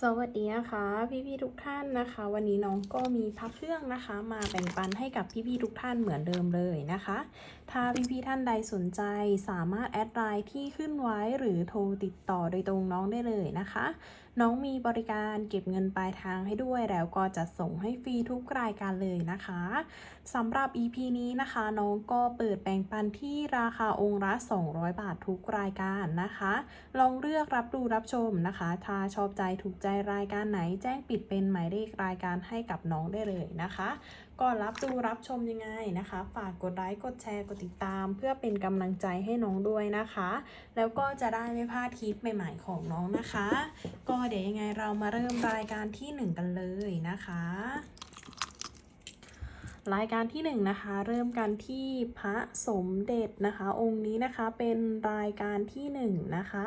สวัสดีนะคะพี่ๆทุกท่านนะคะ วันนี้น้องก็มีพักเครื่องนะคะ มาแบ่งปันให้กับพี่ๆทุกท่านเหมือนเดิมเลยนะคะ ถ้าพี่ๆท่านใดสนใจสามารถแอดไลน์ที่ขึ้นไว้หรือโทรติดต่อโดยตรงน้องได้เลยนะคะ น้องมีบริการเก็บเงินปลายทางให้ด้วย แล้วก็จะส่งให้ฟรีทุกรายการเลยนะคะสำหรับ EP นี้นะคะ น้องก็เปิดแบ่งปันที่ราคาองค์ละ 200 บาททุกรายการนะคะ ลองเลือกรับดูรับชมนะคะ ถ้าชอบใจถูกใจรายการไหนแจ้งปิดเป็นหมายเลขรายการให้กับน้องได้เลยนะคะ ก่อนรับดูรับชมยังไงนะคะ ฝากกดไลค์กดแชร์กดติดตาม เพื่อเป็นกำลังใจให้น้องด้วยนะคะ แล้วก็จะได้ไม่พลาดคลิปใหม่ๆของน้องนะคะ ก็เดี๋ยวยังไงเรามาเริ่มรายการที่หนึ่งกันเลยนะคะรายการที่หนึ่งนะคะเริ่มกันที่พระสมเด็จนะคะ องค์นี้นะคะเป็นรายการที่หนึ่งนะคะ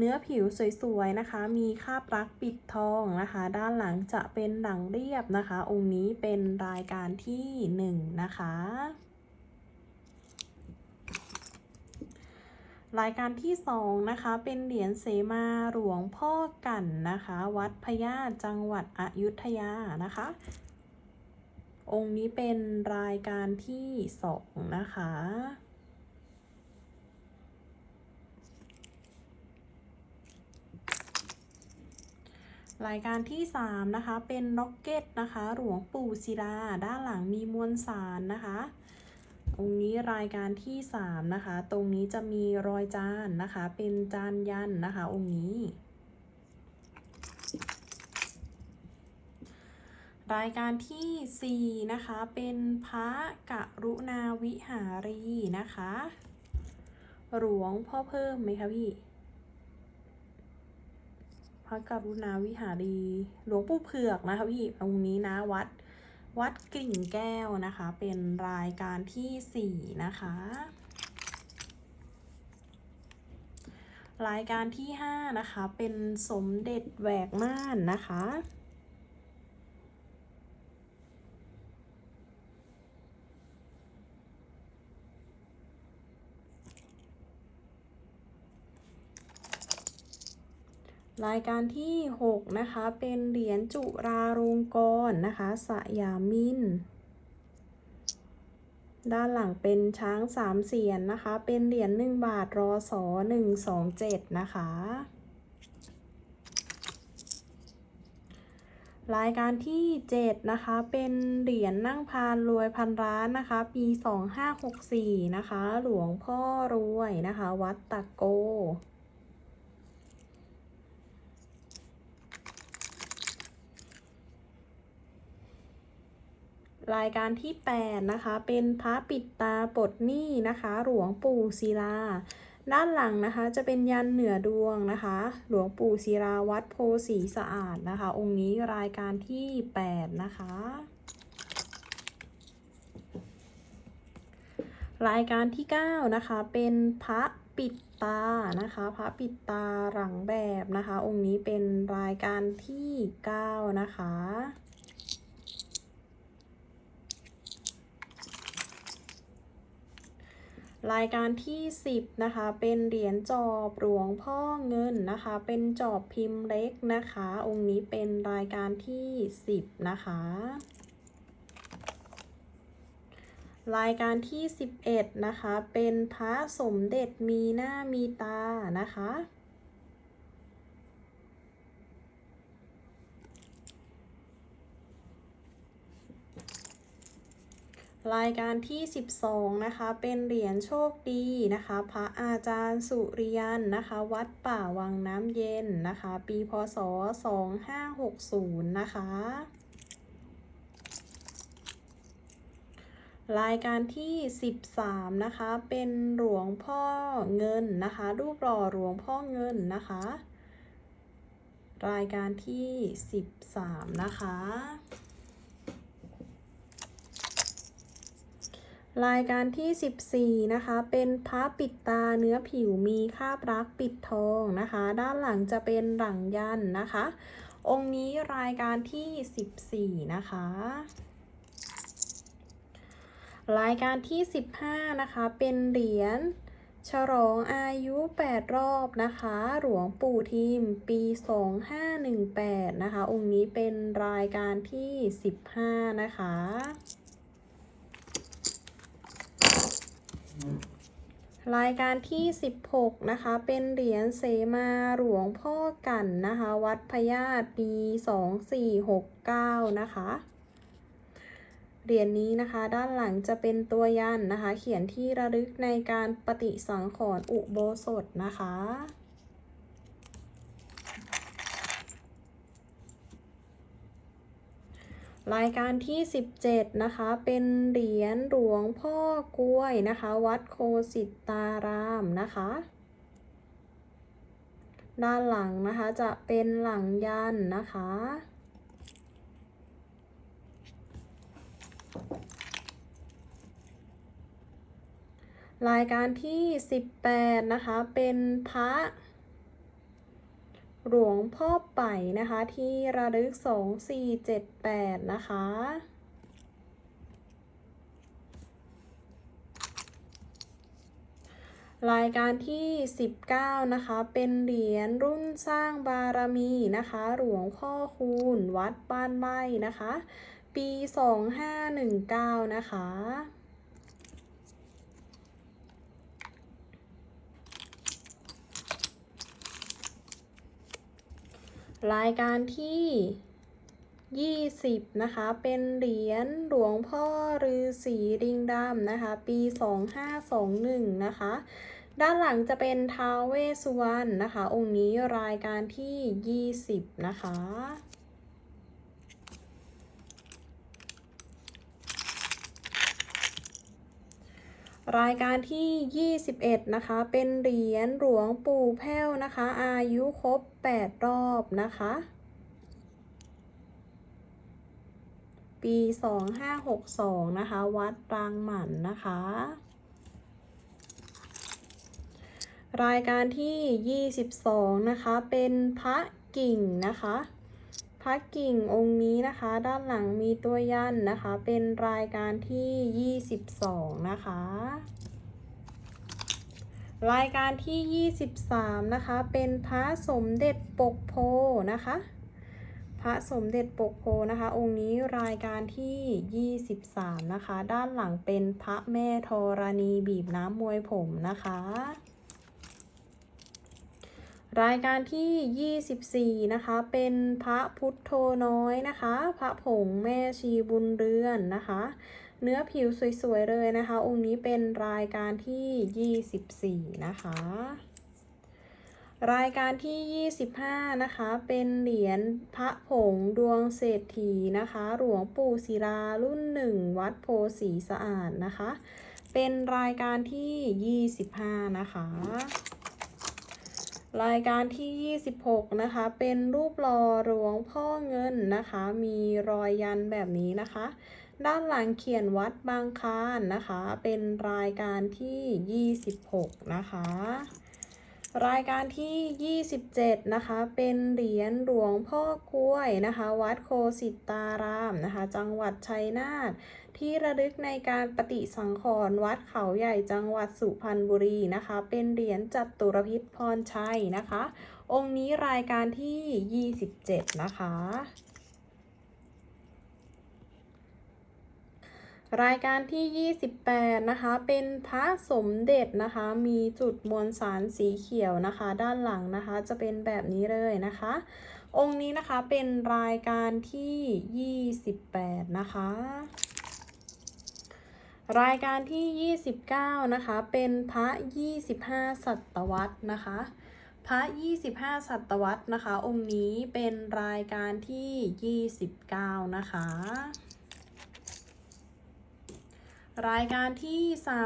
เนื้อผิวสวยๆนะคะ มีคาบรักปิดทองนะคะ ด้านหลังจะเป็นหลังเรียบนะคะ องค์นี้เป็นรายการที่หนึ่งนะคะ รายการที่สองนะคะ เป็นเหรียญเสมาหลวงพ่อกันนะคะ วัดพญาจังหวัดอยุธยานะคะ องค์นี้เป็นรายการที่สองนะคะ รายการที่สามนะคะ เป็นล็อกเก็ตนะคะ หลวงปู่ศิลา ด้านหลังมีมวลสารนะคะองค์นี้รายการที่สามนะคะ ตรงนี้จะมีรอยจานนะคะ เป็นจานยันนะคะ องค์นี้ รายการที่สี่นะคะ เป็นพระกะรุณาวิหารีนะคะ หลวงพ่อเพิ่มไหมคะพี่ พระกรุณาวิหารี หลวงปู่เผือกนะคะพี่องค์นี้นะวัดวัดกลิ่งแก้วนะคะ เป็นรายการที่สี่นะคะ รายการที่ห้านะคะ เป็นสมเด็จแหวกม่านนะคะ รายการที่ 6 นะคะ เป็นเหรียญจุราลงกรณ์นะคะ สยามิน ด้านหลังเป็นช้างสามเสียนนะคะ เป็นเหรียญ1บาทรอสอ127นะคะ รายการที่ 7 นะคะ เป็นเหรียญนั่งพานรวยพันร้านนะคะ ปี 2564 นะคะ หลวงพ่อรวยนะคะ วัดตะโก รายการที่ 8 นะคะ เป็นพระปิดตาปลดหนี้นะคะ หลวงปู่ศิลา ด้านหลังนะคะจะเป็นยันเหนือดวงนะคะ หลวงปู่ศิลาวัดโพสีสะอาดนะคะ องค์นี้รายการที่ 8 นะคะ รายการที่ 9 นะคะ เป็นพระปิดตานะคะ พระปิดตาหลังแบบนะคะ องค์นี้เป็นรายการที่ 9 นะคะ รายการที่ 10 นะคะ เป็นเหรียญจอบหลวงพ่อเงินนะคะ เป็นจอบพิมพ์เล็กนะคะ องค์นี้เป็นรายการที่ 10 นะคะ รายการที่ 11 นะคะ เป็นพระสมเด็จมีหน้ามีตานะคะ รายการที่ 12 นะคะ เป็นเหรียญโชคดีนะคะ พระอาจารย์สุริยันนะคะ วัดป่าวังน้ำเย็นนะคะ ปีพศ 2560 นะคะ รายการที่ 13 นะคะ เป็นหลวงพ่อเงินนะคะ รูปหล่อหลวงพ่อเงินนะคะ รายการที่ 13 นะคะ รายการที่ 14 นะคะ เป็นพระปิดตาเนื้อผิวมีคาบรักปิดทองนะคะ ด้านหลังจะเป็นหลังยันนะคะ องค์นี้รายการที่ 14 นะคะ รายการที่ 15 นะคะ เป็นเหรียญฉลองอายุ 8 รอบนะคะ หลวงปู่ทิมปี 2518 นะคะ องค์นี้เป็นรายการที่ 15 นะคะ รายการที่ 16 นะคะ เป็นเหรียญเสมาหลวงพ่อกันนะคะ วัดพญาตปี 2469 นะคะ เหรียญนี้นะคะ ด้านหลังจะเป็นตัวยันนะคะ เขียนที่ระลึกในการปฏิสังขรณ์อุโบสถนะคะ รายการที่ 17 นะคะ เป็นเหรียญหลวงพ่อกล้วยนะคะ วัดโคสิตารามนะคะ ด้านหลังนะคะจะเป็นหลังยันนะคะ รายการที่ 18 นะคะ เป็นพระ หลวงพ่อไป่นะคะ ที่ระลึก 2478 นะคะ รายการที่ 19 นะคะ เป็นเหรียญรุ่นสร้างบารมีนะคะ หลวงพ่อคูณวัดบ้านไร่นะคะ ปี 2519 นะคะ รายการที่ 20 นะคะ เป็นเหรียญหลวงพ่อฤาษีดิงดำนะคะ ปี 2521 นะคะ ด้านหลังจะเป็นท้าวเวสสุวรรณนะคะ องค์นี้รายการที่ 20 นะคะ รายการที่ 21 นะคะ เป็นเหรียญหลวงปู่แพ้วนะคะ อายุครบ 8 รอบนะคะ ปี 2562 นะคะ วัดรางหมันนะคะ รายการที่ 22 นะคะ เป็นพระกิ่งนะคะ พระกิ่งองค์นี้นะคะ ด้านหลังมีตัวยันนะคะ เป็นรายการที่ 22 นะคะ รายการที่ 23 นะคะ เป็นพระสมเด็จปกโพนะคะ พระสมเด็จปกโพนะคะ องค์นี้รายการที่ 23 นะคะ ด้านหลังเป็นพระแม่ธรณีบีบน้ำมวยผมนะคะ รายการที่ 24 นะคะ เป็นพระพุทโธน้อยนะคะ พระผงแม่ชีบุญเรือนนะคะ เนื้อผิวสวยๆเลยนะคะ องค์นี้เป็นรายการที่ 24 นะคะ รายการที่ 25 นะคะ เป็นเหรียญพระผงดวงเศรษฐีนะคะ หลวงปู่ศิลารุ่นหนึ่งวัดโพสีสะอาดนะคะ เป็นรายการที่ 25 นะคะ รายการที่ 26 นะคะ เป็นรูปหล่อหลวงพ่อเงินนะคะ มีรอยยันแบบนี้นะคะ ด้านหลังเขียนวัดบางคานนะคะ เป็นรายการที่ 26 นะคะ รายการที่ 27 นะคะ เป็นเหรียญหลวงพ่อกล้วยนะคะ วัดโคสิตารามนะคะ จังหวัดชัยนาท ที่ระลึกในการปฏิสังขรณ์วัดเขาใหญ่จังหวัดสุพรรณบุรีนะคะ เป็นเหรียญจัตุรพิษพรชัยนะคะ องค์นี้รายการที่ 27 นะคะ รายการที่ 28 นะคะ เป็นพระสมเด็จนะคะ มีจุดมวลสารสีเขียวนะคะ ด้านหลังนะคะ จะเป็นแบบนี้เลยนะคะ องค์นี้นะคะเป็นรายการที่ 28 นะคะ รายการที่ 29 นะคะ เป็นพระ 25ศตวรรษนะคะ พระ 25ศตวรรษนะคะ องค์นี้เป็นรายการที่ 29 นะคะ รายการที่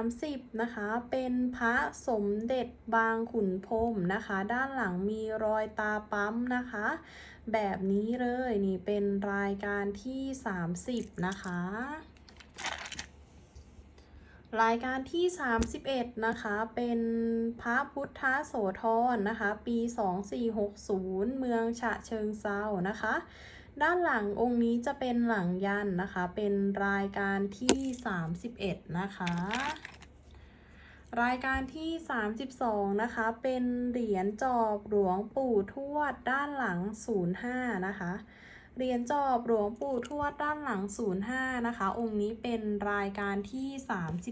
30 นะคะ เป็นพระสมเด็จบางขุนพรมนะคะ ด้านหลังมีรอยตาปั๊มนะคะ แบบนี้เลยนี่เป็นรายการที่ 30 นะคะ รายการที่ 31 นะคะ เป็นพระพุทธโสธรนะคะ ปี 2460 เมืองฉะเชิงเซานะคะ ด้านหลังองค์นี้จะเป็นหลังยันนะคะ เป็นรายการที่ 31 นะคะ รายการที่ 32 นะคะ เป็นเหรียญจอบหลวงปู่ทวดด้านหลัง 05 นะคะ เหรียญจอบหลวงปู่ทวดด้านหลัง 05 นะคะ องค์นี้เป็นรายการที่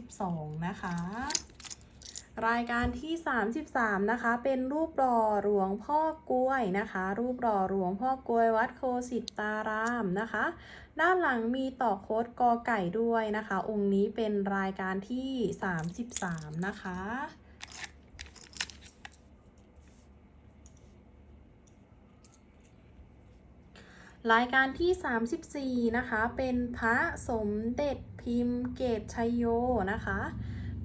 32 นะคะ รายการที่ 33 นะคะ เป็นรูปหล่อหลวงพ่อกล้วยนะคะ รูปหล่อหลวงพ่อกล้วยวัดโคสิตารามนะคะ ด้านหลังมีต่อโค้ดกอไก่ด้วยนะคะ องค์นี้เป็นรายการที่ 33 นะคะรายการที่ 34 นะคะ เป็นพระสมเด็จพิมพ์เกตชัยโยนะคะ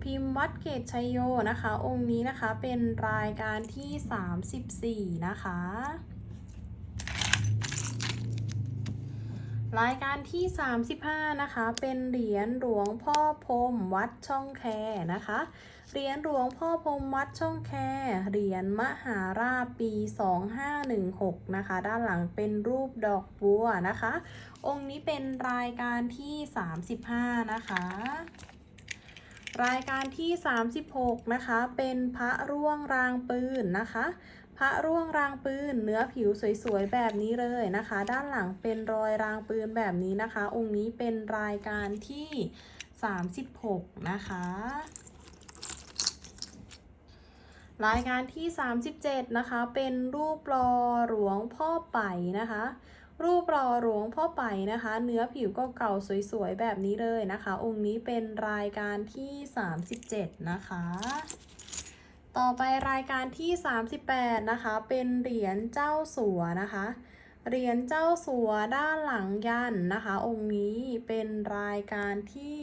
พิมพ์วัดเกตชัยโยนะคะ องค์นี้นะคะเป็นรายการที่ 34 นะคะ รายการที่ 35 นะคะ เป็นเหรียญหลวงพ่อพรมวัดช่องแคนะคะ เหรียญหลวงพ่อพรมวัดช่องแค เหรียญมหาราชปี 2516 นะคะ ด้านหลังเป็นรูปดอกบัวนะคะ องค์นี้เป็นรายการที่ 35 นะคะ รายการที่ 36 นะคะ เป็นพระร่วงรางปืนนะคะ พระร่วงรางปืนเนื้อผิวสวยๆแบบนี้เลยนะคะ ด้านหลังเป็นรอยรางปืนแบบนี้นะคะ องค์นี้เป็นรายการที่ 36 นะคะรายการที่ 37 นะคะ เป็นรูปรอหลวงพ่อไปนะคะ รูปรอหลวงพ่อไปนะคะ เนื้อผิวก็เก่าสวยๆ แบบนี้เลยนะคะ องค์นี้เป็นรายการที่ 37 นะคะ ต่อไปรายการที่ 38 นะคะ เป็นเหรียญเจ้าสัวนะคะ เหรียญเจ้าสัวด้านหลังยันนะคะ องค์นี้เป็นรายการที่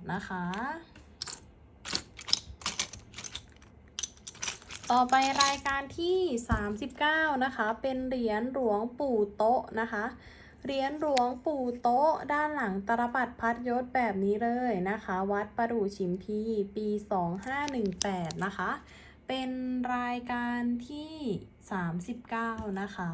38 นะคะ ต่อไปรายการที่ 39 นะคะ เป็นเหรียญหลวงปู่โต๊ะนะคะ เหรียญหลวงปู่โต๊ะ ด้านหลังตรปัดพัดยศแบบนี้เลยนะคะ วัดประดู่ชิมพีปี 2518 นะคะ เป็นรายการที่ 39 นะคะ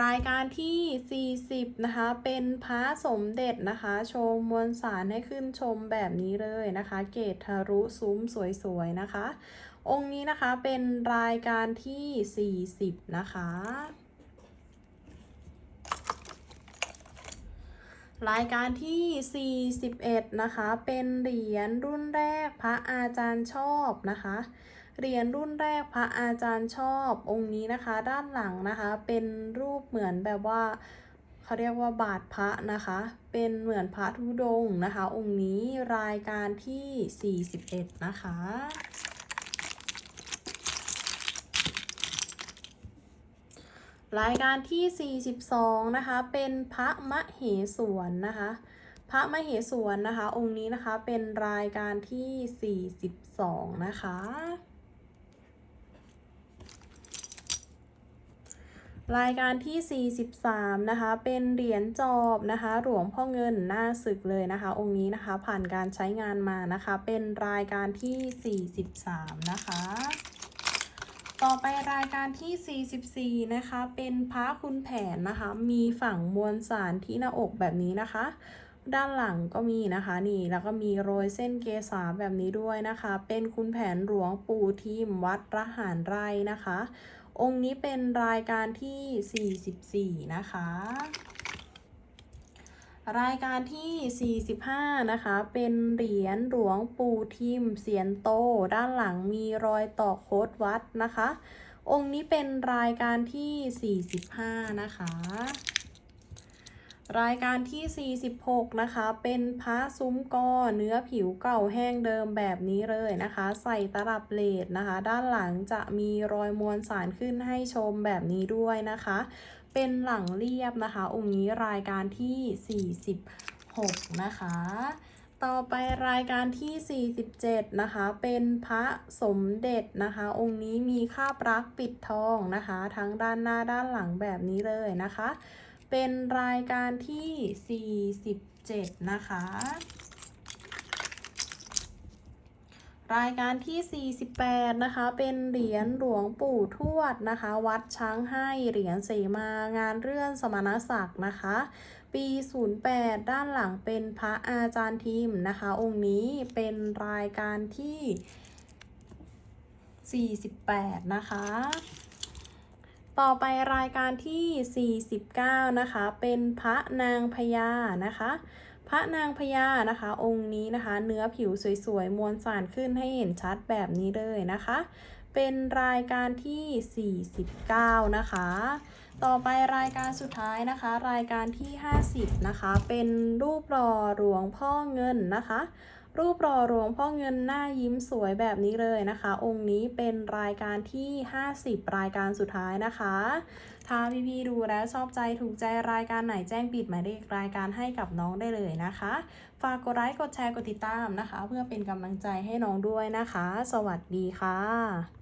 รายการที่ 40 นะคะ เป็นพระสมเด็จนะคะชว์มวลสารให้ขึ้นชมแบบนี้เลยนะคะ เกตทะรุซุ้มสวยๆนะคะ องค์นี้นะคะเป็นรายการที่ 40 นะคะรายการที่ 41 นะคะ เป็นเหรียญรุ่นแรกพระอาจารย์ชอบนะคะ เหรียญรุ่นแรกพระอาจารย์ชอบองค์นี้นะคะ ด้านหลังนะคะ เป็นรูปเหมือนแบบว่าเขาเรียกว่าบาทพระนะคะ เป็นเหมือนพระธุดงนะคะ องค์นี้รายการที่ 41 นะคะรายการที่ 42 นะคะ เป็นพระมเหสวนนะคะ พระมเหสวนนะคะ องค์นี้นะคะ เป็นรายการที่ 42 นะคะ รายการที่ 43 นะคะ เป็นเหรียญจอบนะคะ หลวงพ่อเงินหน้าศึกเลยนะคะ องค์นี้นะคะ ผ่านการใช้งานมานะคะ เป็นรายการที่ 43 นะคะ ต่อไปรายการที่ 44 นะคะ เป็นพระคุณแผนนะคะ มีฝั่งมวลสารที่หน้าอกแบบนี้นะคะ ด้านหลังก็มีนะคะนี่ แล้วก็มีโรยเส้นเกษาแบบนี้ด้วยนะคะ เป็นคุณแผนหลวงปู่ทิมวัดระหารไรนะคะ องค์นี้เป็นรายการที่ 44 นะคะ รายการที่ 45 นะคะ เป็นเหรียญหลวงปู่ทิมเสียนโต ด้านหลังมีรอยต่อโคดวัดนะคะ องค์นี้เป็นรายการที่ 45 นะคะ รายการที่ 46 นะคะ เป็นพระซุ้มกอเนื้อผิวเก่าแห้งเดิมแบบนี้เลยนะคะ ใส่ตลับเลดนะคะ ด้านหลังจะมีรอยมวลสารขึ้นให้ชมแบบนี้ด้วยนะคะ เป็นหลังเรียบนะคะ องค์นี้รายการที่ 46 นะคะ ต่อไปรายการที่ 47 นะคะ เป็นพระสมเด็จนะคะ องค์นี้มีคาบรักปิดทองนะคะ ทั้งด้านหน้าด้านหลังแบบนี้เลยนะคะ เป็นรายการที่ 47 นะคะ รายการที่ 48 นะคะ เป็นเหรียญหลวงปู่ทวดนะคะ วัดช้างให้เหรียญเสมางานเรื่องสมณศักดิ์นะคะ ปี 08 ด้านหลังเป็นพระอาจารย์ทิมนะคะ องค์นี้เป็นรายการที่ 48 นะคะ ต่อไปรายการที่ 49 นะคะ เป็นพระนางพญานะคะ พระนางพญานะคะ องค์นี้นะคะ เนื้อผิวสวยๆ มวลสารขึ้นให้เห็นชัดแบบนี้เลยนะคะ เป็นรายการที่ 49 นะคะ ต่อไปรายการสุดท้ายนะคะ รายการที่ 50 นะคะ เป็นรูปหล่อหลวงพ่อเงินนะคะ รูปหล่อหลวงพ่อเงินหน้ายิ้มสวยแบบนี้เลยนะคะ องค์นี้เป็นรายการที่ 50 รายการสุดท้ายนะคะ ถ้าพี่ๆดูแล้วชอบใจถูกใจรายการไหนแจ้งปิดหมายเลขรายการให้กับน้องได้เลยนะคะ ฝากกดไลค์กดแชร์กดติดตามนะคะ เพื่อเป็นกำลังใจให้น้องด้วยนะคะ สวัสดีค่ะ